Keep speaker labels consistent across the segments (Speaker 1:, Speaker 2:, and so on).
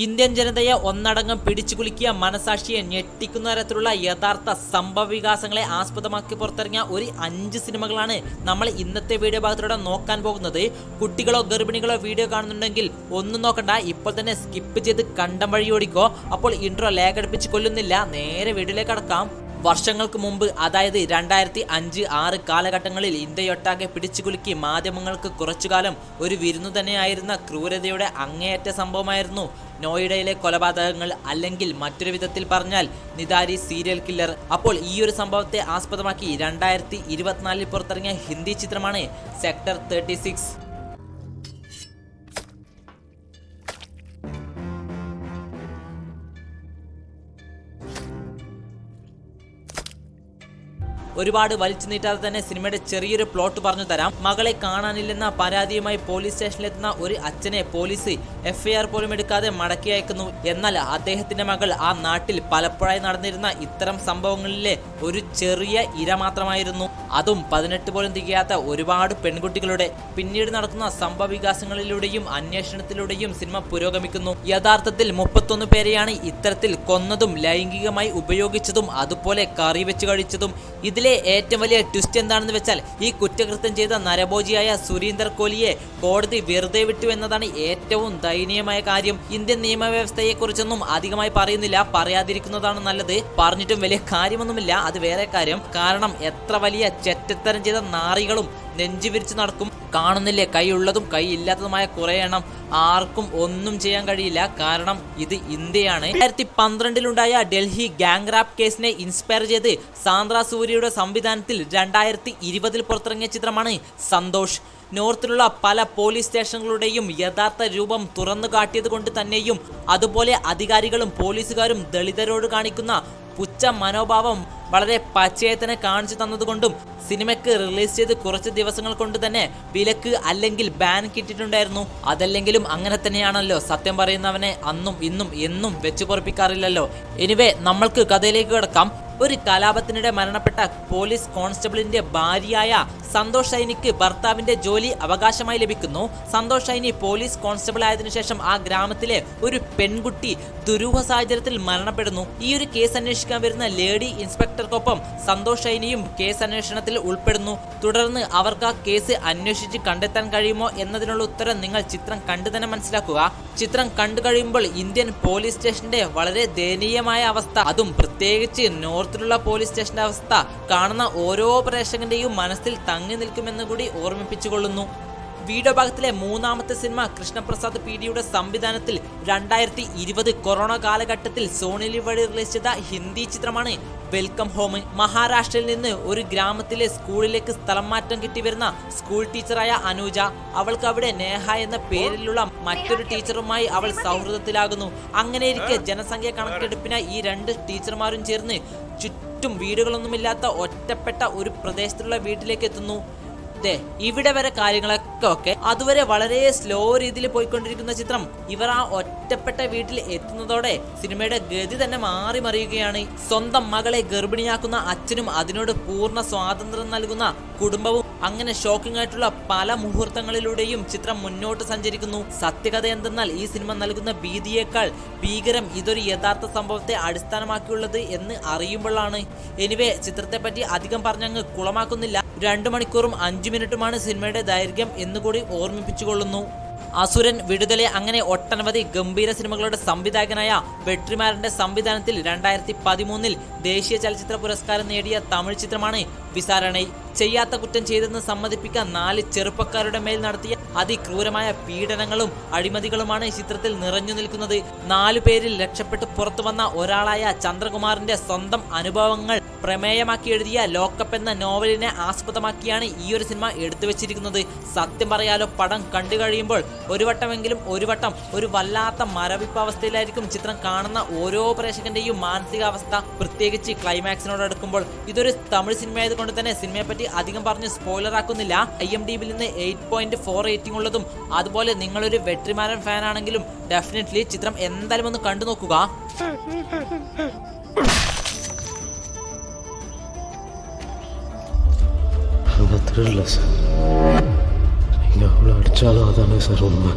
Speaker 1: Indian ജനതയെ ഒന്നടങ്കം പിടിച്ചു കുലുക്കിയ മനസാക്ഷിയെ ഞെട്ടിക്കുന്ന തരത്തിലുള്ള യഥാർത്ഥ സംഭവ വികാസങ്ങളെ ആസ്പദമാക്കി പുറത്തിറങ്ങിയ ഒരു അഞ്ച് സിനിമകളാണ് നമ്മൾ ഇന്നത്തെ വീഡിയോ ഭാഗത്തിലൂടെ നോക്കാൻ പോകുന്നത്. കുട്ടികളോ ഗർഭിണികളോ വീഡിയോ കാണുന്നുണ്ടെങ്കിൽ ഒന്നും നോക്കണ്ട. ഇപ്പോൾ തന്നെ സ്കിപ്പ് ചെയ്ത് കണ്ടം വഴി ഓടിക്കോ അപ്പോൾ ഇൻട്രോ ലേഖടിപ്പിച്ച് കൊല്ലുന്നില്ല. നേരെ വീഡിയോയിലേക്ക് കടക്കാം. വർഷങ്ങൾക്ക് മുമ്പ് അതായത് രണ്ടായിരത്തി അഞ്ച് ആറ് കാലഘട്ടങ്ങളിൽ ഇന്ത്യയൊട്ടാകെ പിടിച്ചുകുലുക്കി മാധ്യമങ്ങൾക്ക് കുറച്ചുകാലം ഒരു വിരുന്നു തന്നെയായിരുന്ന ക്രൂരതയുടെ അങ്ങേയറ്റ സംഭവമായിരുന്നു നോയിഡയിലെ കൊലപാതകങ്ങൾ അല്ലെങ്കിൽ മറ്റൊരു വിധത്തിൽ പറഞ്ഞാൽ നിതാരി സീരിയൽ കില്ലർ. അപ്പോൾ ഈ ഒരു സംഭവത്തെ ആസ്പദമാക്കി രണ്ടായിരത്തി ഇരുപത്തിനാലിൽ പുറത്തിറങ്ങിയ ഹിന്ദി ചിത്രമാണ് സെക്ടർ തേർട്ടി സിക്സ് ഒരുപാട് വലിച്ചു നീട്ടാതെ തന്നെ സിനിമയുടെ ചെറിയൊരു പ്ലോട്ട് പറഞ്ഞു തരാം. മകളെ കാണാനില്ലെന്ന പരാതിയുമായി പോലീസ് സ്റ്റേഷനിലെത്തുന്ന ഒരു അച്ഛനെ പോലീസ് എഫ്ഐആർ പോലും എടുക്കാതെ മടക്കി അയക്കുന്നു. എന്നാൽ അദ്ദേഹത്തിന്റെ മകൾ ആ നാട്ടിൽ പലപ്പോഴായി നടന്നിരുന്ന ഇത്തരം സംഭവങ്ങളിലെ ഒരു ചെറിയ ഇര മാത്രമായിരുന്നു. അതും പതിനെട്ട് പോലും തികയാത്ത ഒരുപാട് പെൺകുട്ടികളുടെ. പിന്നീട് നടക്കുന്ന സംഭവ വികാസങ്ങളിലൂടെയും അന്വേഷണത്തിലൂടെയും സിനിമ പുരോഗമിക്കുന്നു. യഥാർത്ഥത്തിൽ മുപ്പത്തൊന്ന് പേരെയാണ് ഇത്തരത്തിൽ കൊന്നതും ലൈംഗികമായി ഉപയോഗിച്ചതും അതുപോലെ കറി വെച്ച് കഴിച്ചതും ഇതിലെ ഏറ്റവും വലിയ ട്വിസ്റ്റ് എന്താണെന്ന് വെച്ചാൽ ഈ കുറ്റകൃത്യം ചെയ്ത നരഭോജിയായ സുരീന്ദർ കോലിയെ കോടതി വെറുതെ വിട്ടു എന്നതാണ് ഏറ്റവും ദയനീയമായ കാര്യം. ഇന്ത്യൻ നിയമവ്യവസ്ഥയെക്കുറിച്ചൊന്നും അധികമായി പറയുന്നില്ല പറയാതിരിക്കുന്നതാണ് നല്ലത്. പറഞ്ഞിട്ടും വലിയ കാര്യമൊന്നുമില്ല അത് വേറെ കാര്യം. കാരണം എത്ര വലിയ ചെറ്റത്തരം ചെയ്ത നാറികളും നെഞ്ചു വിരിച്ച് നടക്കും. കാണുന്നില്ലേ? കൈ ഇല്ലാത്തതുമായ കുറെ എണ്ണം ആർക്കും ഒന്നും ചെയ്യാൻ കഴിയില്ല. കാരണം ഇത് ഇന്ത്യയാണ്. രണ്ടായിരത്തി പന്ത്രണ്ടിലുണ്ടായ ഡൽഹി ഗാങ് റാപ്പ് കേസിനെ ഇൻസ്പയർ ചെയ്ത് സാന്ദ്ര സൂര്യയുടെ സംവിധാനത്തിൽ രണ്ടായിരത്തി ഇരുപതിൽ പുറത്തിറങ്ങിയ ചിത്രമാണ് സന്തോഷ്. നോർത്തിലുള്ള പല പോലീസ് സ്റ്റേഷനുകളുടെയും യഥാർത്ഥ രൂപം തുറന്നു കാട്ടിയത് കൊണ്ട് തന്നെയും അതുപോലെ അധികാരികളും പോലീസുകാരും ദളിതരോട് കാണിക്കുന്ന പുച്ച മനോഭാവം വളരെ പച്ചയത്തിനെ കാണിച്ചു തന്നതുകൊണ്ടും സിനിമയ്ക്ക് റിലീസ് ചെയ്ത് കുറച്ച് ദിവസങ്ങൾ കൊണ്ട് തന്നെ വിലക്ക് അല്ലെങ്കിൽ ബാൻ കിട്ടിയിട്ടുണ്ടായിരുന്നു. അതല്ലെങ്കിലും അങ്ങനെ തന്നെയാണല്ലോ. സത്യം പറയുന്നവനെ അന്നും ഇന്നും എന്നും വെച്ചു പൊറപ്പിക്കാറില്ലല്ലോ എനിവേ നമ്മൾക്ക് കഥയിലേക്ക് കിടക്കാം. ഒരു കലാപത്തിനിടെ മരണപ്പെട്ട പോലീസ് കോൺസ്റ്റബിളിന്റെ ഭാര്യയായ സന്തോഷ് സൈനിക്ക് ഭർത്താവിന്റെ ജോലി അവകാശമായി ലഭിക്കുന്നു. സന്തോഷ് സൈനി പോലീസ് കോൺസ്റ്റബിൾ ആയതിനു ശേഷം ആ ഗ്രാമത്തിലെ ഒരു പെൺകുട്ടി ദുരൂഹ സാഹചര്യത്തിൽ മരണപ്പെടുന്നു. ഈ ഒരു കേസ് അന്വേഷിക്കാൻ വരുന്ന ലേഡി ഇൻസ്പെക്ടർക്കൊപ്പം സന്തോഷ് സൈനിയും കേസ് അന്വേഷണത്തിൽ ഉൾപ്പെടുന്നു. തുടർന്ന് അവർക്ക് ആ കേസ് അന്വേഷിച്ച് കണ്ടെത്താൻ കഴിയുമോ എന്നതിനുള്ള ഉത്തരം നിങ്ങൾ ചിത്രം കണ്ടു തന്നെ മനസ്സിലാക്കുക. ചിത്രം കണ്ടു കഴിയുമ്പോൾ ഇന്ത്യൻ പോലീസ് സ്റ്റേഷന്റെ വളരെ ദയനീയമായ അവസ്ഥ. അതും പ്രത്യേകിച്ച് നോർത്തിലുള്ള പോലീസ് സ്റ്റേഷന്റെ അവസ്ഥ കാണുന്ന ഓരോ പ്രേക്ഷകന്റെയും മനസ്സിൽ തങ്ങി നിൽക്കുമെന്ന് കൂടി ഓർമ്മിപ്പിച്ചുകൊള്ളുന്നു. വീഡിയോ ഭാഗത്തിലെ മൂന്നാമത്തെ സിനിമ കൃഷ്ണപ്രസാദ് പി ഡിയുടെ സംവിധാനത്തിൽ രണ്ടായിരത്തി ഇരുപത് കൊറോണ കാലഘട്ടത്തിൽ സോണിലി വഴി റിലീസ് ചെയ്ത ഹിന്ദി ചിത്രമാണ് വെൽക്കം ഹോം. മഹാരാഷ്ട്രയിൽ നിന്ന് ഒരു ഗ്രാമത്തിലെ സ്കൂളിലേക്ക് സ്ഥലം മാറ്റം കിട്ടി വരുന്ന സ്കൂൾ ടീച്ചറായ അനുജ. അവൾക്ക് അവിടെ നേഹ എന്ന പേരിലുള്ള മറ്റൊരു ടീച്ചറുമായി അവൾ സൗഹൃദത്തിലാകുന്നു. അങ്ങനെയിരിക്കെ ജനസംഖ്യ കണക്കെടുപ്പിനായി ഈ രണ്ട് ടീച്ചർമാരും ചേർന്ന് ചുറ്റും വീടുകളൊന്നുമില്ലാത്ത ഒറ്റപ്പെട്ട ഒരു പ്രദേശത്തുള്ള വീട്ടിലേക്ക് എത്തുന്നു. ഇവിടെ വരെ കാര്യങ്ങളൊക്കെ ഒക്കെ അതുവരെ വളരെ സ്ലോ രീതിയിൽ പോയിക്കൊണ്ടിരിക്കുന്ന ചിത്രം. ഇവർ ആ ഒറ്റപ്പെട്ട വീട്ടിൽ എത്തുന്നതോടെ സിനിമയുടെ ഗതി തന്നെ മാറി മറിയുകയാണ്. സ്വന്തം മകളെ ഗർഭിണിയാക്കുന്ന അച്ഛനും അതിനോട് പൂർണ സ്വാതന്ത്ര്യം നൽകുന്ന കുടുംബവും അങ്ങനെ ഷോക്കിംഗ് ആയിട്ടുള്ള പല മുഹൂർത്തങ്ങളിലൂടെയും ചിത്രം മുന്നോട്ട് സഞ്ചരിക്കുന്നു. സത്യകഥ എന്തെന്നാൽ ഈ സിനിമ നൽകുന്ന ഭീതിയേക്കാൾ ഭീകരം ഇതൊരു യഥാർത്ഥ സംഭവത്തെ അടിസ്ഥാനമാക്കിയുള്ളത് എന്ന് അറിയുമ്പോഴാണ്. എനിവേ ചിത്രത്തെപ്പറ്റി അധികം പറഞ്ഞങ്ങ് കുളമാക്കുന്നില്ല. രണ്ടു മണിക്കൂറും അഞ്ചു മിനിറ്റുമാണ് സിനിമയുടെ ദൈർഘ്യം എന്നുകൂടി ഓർമ്മിപ്പിച്ചുകൊള്ളുന്നു. അസുരൻ വിടുതലെ അങ്ങനെ ഒട്ടനവധി ഗംഭീര സിനിമകളുടെ സംവിധായകനായ വെട്രിമാരന്റെ സംവിധാനത്തിൽ രണ്ടായിരത്തി പതിമൂന്നിൽ ദേശീയ ചലച്ചിത്ര പുരസ്കാരം നേടിയ തമിഴ് ചിത്രമാണ് വിസാരണை ചെയ്യാത്ത കുറ്റം ചെയ്തെന്ന് സമ്മതിപ്പിക്കാൻ നാല് ചെറുപ്പക്കാരുടെ മേൽ നടത്തിയ അതിക്രൂരമായ പീഡനങ്ങളും അഴിമതികളുമാണ് ഈ ചിത്രത്തിൽ നിറഞ്ഞു നിൽക്കുന്നത്. നാലു പേരിൽ രക്ഷപ്പെട്ട് പുറത്തു വന്ന ഒരാളായ ചന്ദ്രകുമാറിന്റെ സ്വന്തം അനുഭവങ്ങൾ പ്രമേയമാക്കി എഴുതിയ ലോക്കപ്പ് എന്ന നോവലിനെ ആസ്പദമാക്കിയാണ് ഈ ഒരു സിനിമ എടുത്തു വെച്ചിരിക്കുന്നത്. സത്യം പറയാലോ പടം കണ്ടു കഴിയുമ്പോൾ ഒരു വട്ടമെങ്കിലും ഒരു വട്ടം ഒരു വല്ലാത്ത മരവിപ്പ് അവസ്ഥയിലായിരിക്കും ചിത്രം കാണുന്ന ഓരോ പ്രേക്ഷകന്റെയും മാനസികാവസ്ഥ. പ്രത്യേകിച്ച് ക്ലൈമാക്സിനോട് അടുക്കുമ്പോൾ ഇതൊരു തമിഴ് സിനിമയായത് കൊണ്ട് തന്നെ സിനിമയെ പറ്റി അധികം പറഞ്ഞ് സ്പോയിലർ ആക്കുന്നില്ല ഐ എം ഡി ബിൽ നിന്ന് എയ്റ്റ് പോയിന്റ് ഫോർ റേറ്റിംഗ് ഉള്ളതും അതുപോലെ നിങ്ങളൊരു വെട്രിമാരൻ ഫാൻ ആണെങ്കിലും ഡെഫിനറ്റ്ലി ചിത്രം എന്തായാലും ഒന്ന് കണ്ടു നോക്കുക
Speaker 2: அந்த த்ரில்ல சார் நீங்கள் அவ்வளோ அடித்தாலும் அதானே சார் உண்மை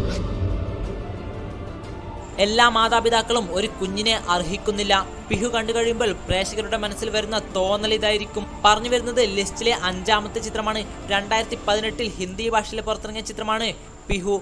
Speaker 1: എല്ലാ മാതാപിതാക്കളും ഒരു കുഞ്ഞിനെ അർഹിക്കുന്നില്ല. പിഹു കണ്ടു കഴിയുമ്പോൾ പ്രേക്ഷകരുടെ മനസ്സിൽ വരുന്ന തോന്നൽ ഇതായിരിക്കും. പറഞ്ഞു വരുന്നത് ലിസ്റ്റിലെ അഞ്ചാമത്തെ ചിത്രമാണ്. രണ്ടായിരത്തി പതിനെട്ടിൽ ഹിന്ദി ഭാഷയിൽ പുറത്തിറങ്ങിയ ചിത്രമാണ് പിഹു.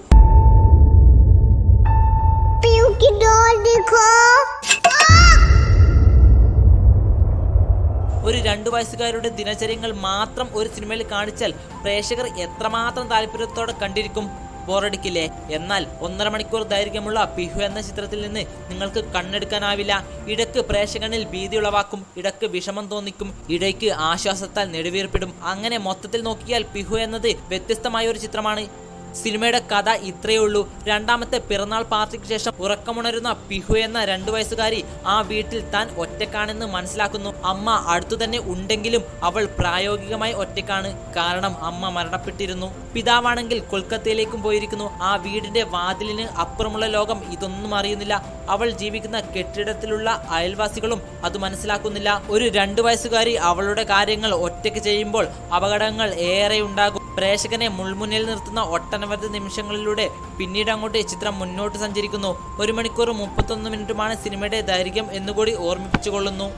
Speaker 1: ഒരു രണ്ടു വയസ്സുകാരുടെ ദിനചര്യങ്ങൾ മാത്രം ഒരു സിനിമയിൽ കാണിച്ചാൽ പ്രേക്ഷകർ എത്രമാത്രം താല്പര്യത്തോടെ കണ്ടിരിക്കും. ബോറടിക്കില്ലേ? എന്നാൽ ഒന്നര മണിക്കൂർ ദൈർഘ്യമുള്ള പിഹു എന്ന ചിത്രത്തിൽ നിന്ന് നിങ്ങൾക്ക് കണ്ണെടുക്കാനാവില്ല. ഇടയ്ക്ക് പ്രേക്ഷകനിൽ ഭീതി ഉളവാക്കും ഇടയ്ക്ക് വിഷമം തോന്നിക്കും ഇടയ്ക്ക് ആശ്വാസത്താൽ നെടുവീർപ്പിടും. അങ്ങനെ മൊത്തത്തിൽ നോക്കിയാൽ പിഹു എന്നത് വ്യത്യസ്തമായ ഒരു ചിത്രമാണ്. സിനിമയുടെ കഥ ഇത്രയേ ഉള്ളൂ. രണ്ടാമത്തെ പിറന്നാൾ പാർട്ടിക്ക് ശേഷം ഉറക്കമുണരുന്ന പിഹു എന്ന രണ്ടു വയസ്സുകാരി ആ വീട്ടിൽ താൻ ഒറ്റക്കാണെന്ന് മനസ്സിലാക്കുന്നു. അമ്മ അടുത്തു തന്നെ ഉണ്ടെങ്കിലും അവൾ പ്രായോഗികമായി ഒറ്റക്കാണ്. കാരണം അമ്മ മരണപ്പെട്ടിരുന്നു. പിതാവാണെങ്കിൽ കൊൽക്കത്തയിലേക്കും പോയിരിക്കുന്നു. ആ വീടിന്റെ വാതിലിന് അപ്പുറമുള്ള ലോകം ഇതൊന്നും അറിയുന്നില്ല. അവൾ ജീവിക്കുന്ന കെട്ടിടത്തിലുള്ള അയൽവാസികളും അത് മനസ്സിലാക്കുന്നില്ല. ഒരു രണ്ടു വയസ്സുകാരി അവളുടെ കാര്യങ്ങൾ ഒറ്റയ്ക്ക് ചെയ്യുമ്പോൾ അപകടങ്ങൾ ഏറെ ഉണ്ടാകും. പ്രേക്ഷകനെ മുൾമുന്നിൽ നിർത്തുന്ന ഒട്ടനവധി നിമിഷങ്ങളിലൂടെ പിന്നീട് അങ്ങോട്ട് ചിത്രം മുന്നോട്ട് സഞ്ചരിക്കുന്നു. ഒരു മണിക്കൂർ മുപ്പത്തൊന്ന് മിനിറ്റുമാണ് സിനിമയുടെ ദൈർഘ്യം എന്നുകൂടി ഓർമ്മിപ്പിച്ചുകൊള്ളുന്നു.